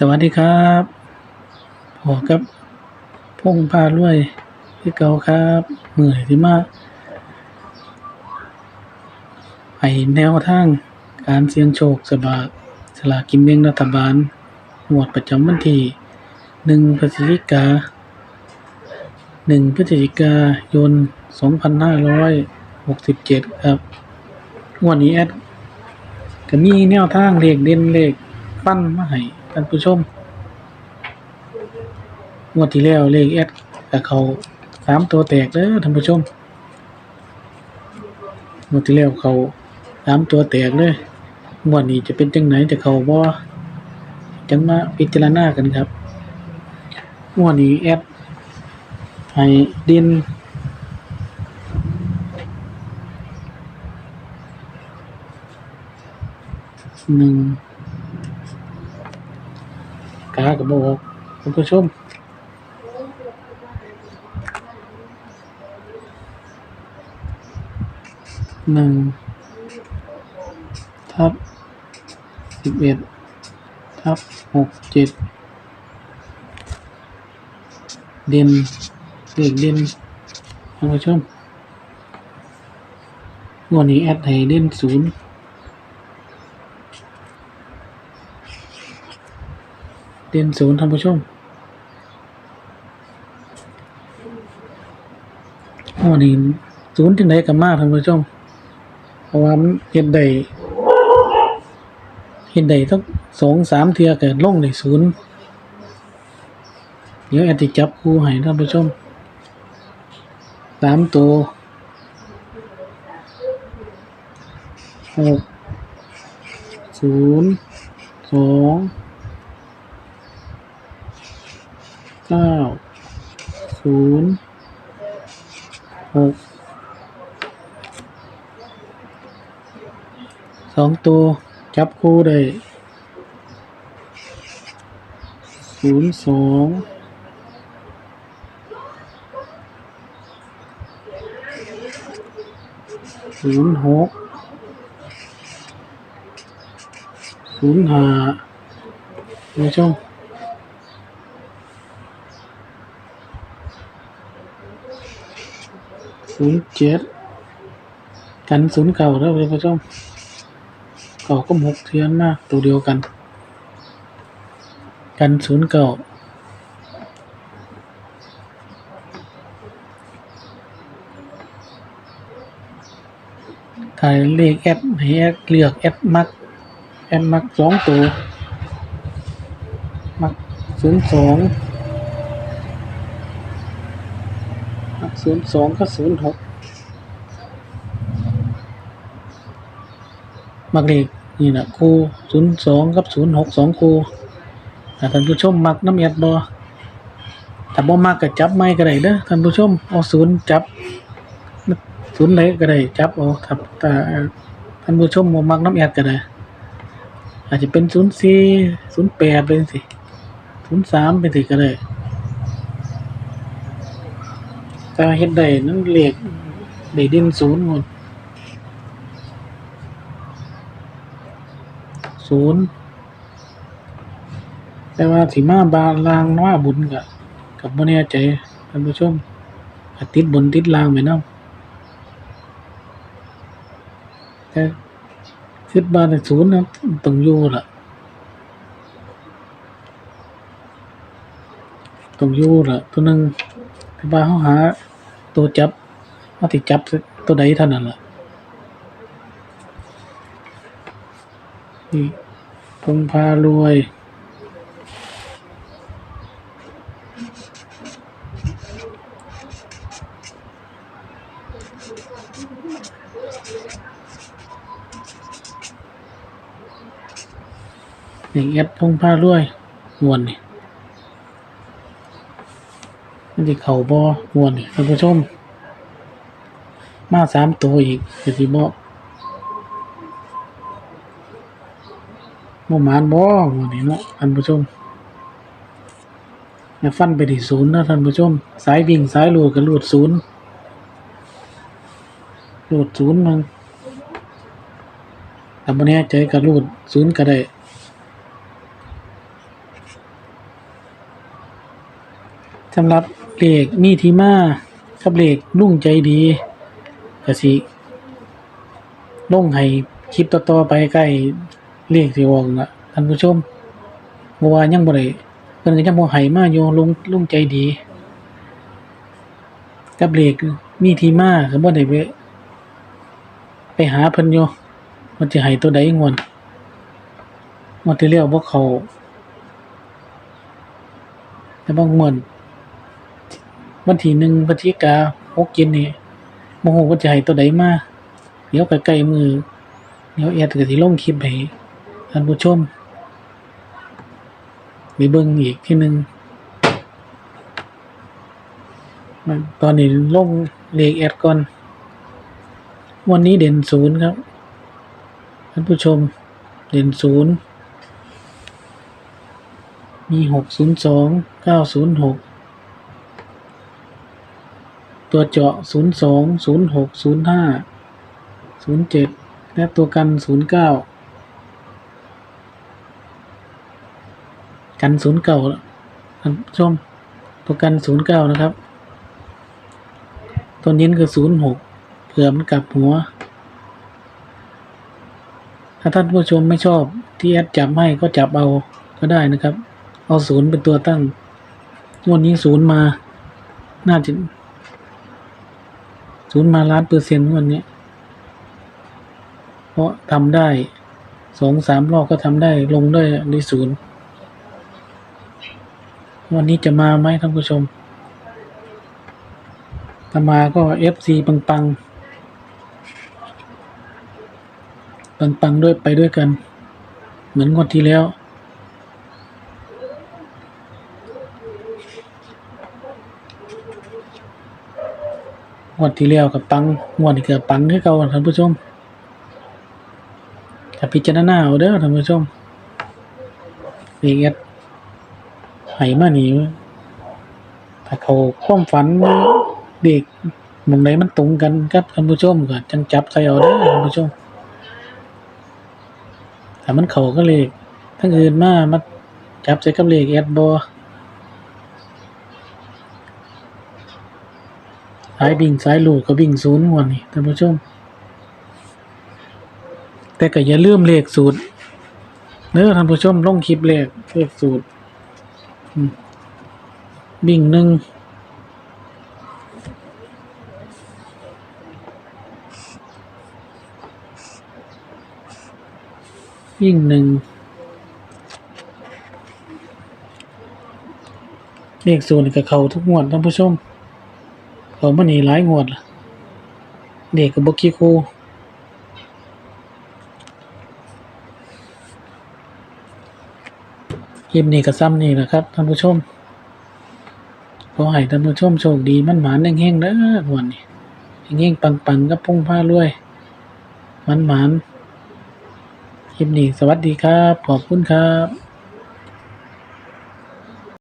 สวัสดีครับพอกับพงพารวยพี่เกาครับมือยที่มากไปแนวทางการเสี่ยงโชคสบาสลากินแบ่งรัฐบาลงวดประจำวันที่หนึ่งพฤศจิกาหนึ่งพฤศจิกายนสองพันห้าร้อยหกสิบเจ็ดครับงวดนี้แอดก็มีแนวทางเลขเด่นเลขปั้นมาให้ ท่านผู้ชมงวดที่แล้วเลขแอดกับเขาสามตัวแตกเด้อท่านผู้ชมงวดที่แล้วเขาสามตัวแตกเลยงวดนี้จะเป็นจังไหนจะเขาบ่จังมาพิจารณากันครับงวดนี้แอดให้เด่นหนึ่ง กากระบอกท่านผู้ชมหนึ่งทับสิบเอ็ดทับหกเจ็ดเด่นเลขเด่นท่านผู้ชมงวดนี้แอดให้เด่นศูนย์ เด่นศูนย์ท่านผู้ชมงวดนี้ศูนย์ที่ไหนกันมากท่านผู้ชม เพราะว่ามันเฮ็ดได้เฮ็ดได้ตั้งสองสามเทื่อเกิดลงได้ศูนย์เดี๋ยวแอดสิจับคู่ให้ท่านผู้ชมสามตัวหกศูนย์สอง เก้าศูนย์หกสองตัวจับคู่ได้ศูนย์สองศูนย์หกศูนย์ห้าคุณผู้ชม ศูนย์เจ็ดกันศูนย์เก่าแล้วคุณผู้ชมเก่าก็หกเทียนมากตัวเดียวกัน กันศูนย์เก่าถ่ายเลขแอดให้แอดเลือกแอดมักแอดมักสองตัว มักศูนย์สองมัก ศูนย์สองก็ศูนย์หกมักเลขนี่นะครูศูนย์สองกับศูนย์หกสองครูถ้าท่านผู้ชมมักน้ำเอ็ดบอถ้าบ่มักก็จับไม่ก็ได้เด้อท่านผู้ชมเอาศูนย์จับศูนย์ไหนก็ได้จับเอาถ้าถ้าท่านผู้ชมบ่มักน้ำเอ็ดก็ได้อาจจะเป็นศูนย์สี่ศูนย์แปดเป็นสิศูนย์สามเป็นสิก็ได้ แต่เฮ็ดได้นั่นเลขได้เด่นศูนย์หมดศูนย์แต่ว่าสีมาบาลางน้อยบุญกับกับบ่แน่ใจท่านผู้ชมก็ติดบนติดลางไปนำแต่คิดบาในศูนย์นะต้องอยู่ล่ะต้องอยู่ล่ะตัวหนึงแต่ว่านเฮาหา ตัวจับเฮาสิจับตัวใดเท่านั้นล่ะนี่พงพารวยนี่แอดพงพารวยมวนนี่ มันจะเข่าบอมวนท่านผู้ชม มาสามตัวอีกก็สิบอกบ่หมานบ่วันนี้เนาะท่านผู้ชมอย่าฟันไปที่ศูนย์นะท่านผู้ชม สายวิ่งสายลูดก็ลูดศูนย์ลูดศูนย์มันแต่บ่แน่ใจก็ลูดศูนย์ก็ได้สำหรับ เลขมีที่มากับเลขลุงใจดีก็สิลงให้คลิปต่อๆไปใกล้เลขสิออกละท่านผู้ชมบ่อว่ายังบ่ได้เพิ่นก็ยังบ่ให้มาอยู่ลุงลุงใจดี กับเลขมีที่มาก็บ่ได้ไปไปหาเพิ่นอยู่ว่าสิให้ตัวใดงวดงวดที่แล้วบ่เข้าแต่บางงวด วันที่หนึ่งพฤศจิกาหกเย็นนี่บ่ฮู้ว่าจะให้ตัวใดมาเดี๋ยวใกล้ๆมือเดี๋ยวแอดก็สิลงคลิปให้ท่านผู้ชมไปเบิ่งอีกที่หนึ่งตอนนี้ลงเลขแอดก่อน วันนี้เด่นศูนย์ครับ ท่านผู้ชม เด่นศูนย์มีหกศูนย์สองเก้าศูนย์หก ตัวเจาะศูนย์สองศูนย์หกศูนย์ห้าศูนย์เจ็ดและตัวกันศูนย์เก้ากันศูนย์เก้าท่านชมตัวกันศูนย์เก้านะครับ ตัวนี้คือศูนย์หกเผื่อมันกลับหัว ถ้าท่านผู้ชมไม่ชอบที่แอดจับให้ก็จับเอาก็ได้นะครับ เอาศูนย์เป็นตัวตั้งงวันนี้ศูนย์มา น่าจะ ศูนย์มาล้านเปอร์เซ็นต์วันนี้ เพราะทำได้สองสามรอบก็ทำได้ลงได้ในศูนย์วันนี้จะมาไหมท่านผู้ชมถ้ามาก็เอฟซีปังปังปังปังๆด้วยไปด้วยกัน เหมือนงวดที่แล้ว งวดที่แล้วกับปังงวดนี้กับปังให้เก่าท่านผู้ชมถ้าพิจารณาเอาเด้อท่านผู้ชมเรียกไห้มานี่ถ้าเขาความฝันเด็กมองไหนมันตรงกันครับท่านผู้ชมก็จังจับใส่เอาเด้อท่านผู้ชมถ้ามันเขาก็เลขทั้งอื่นมามาจับใส่กับเลขแอดบอ สายบิ่งสายหลูกก็บิ่งศูนย์วดนี่ท่านผู้ชม แต่ก็อย่าลืมเลขสูตรเด้อท่านผู้ชมลงคลิปเลขเลขสูตรบิ่งหนึ่งวิ่งหนึ่งเลขศูนย์กับเขาทุกงวดท่านผู้ชม เขามาหนีหลายงวดล่ะเด็กกับบกี้คูคลิปนี้กับซ้ำนี่แหละครับท่านผู้ชม ขอให้ท่านผู้ชมโชคดีมันหมานแห้งๆเด้อวันนี้แห้งๆปังๆกับพุ่งผ้ารวยมันหมานคลิปนี้สวัสดีครับ ขอบคุณครับ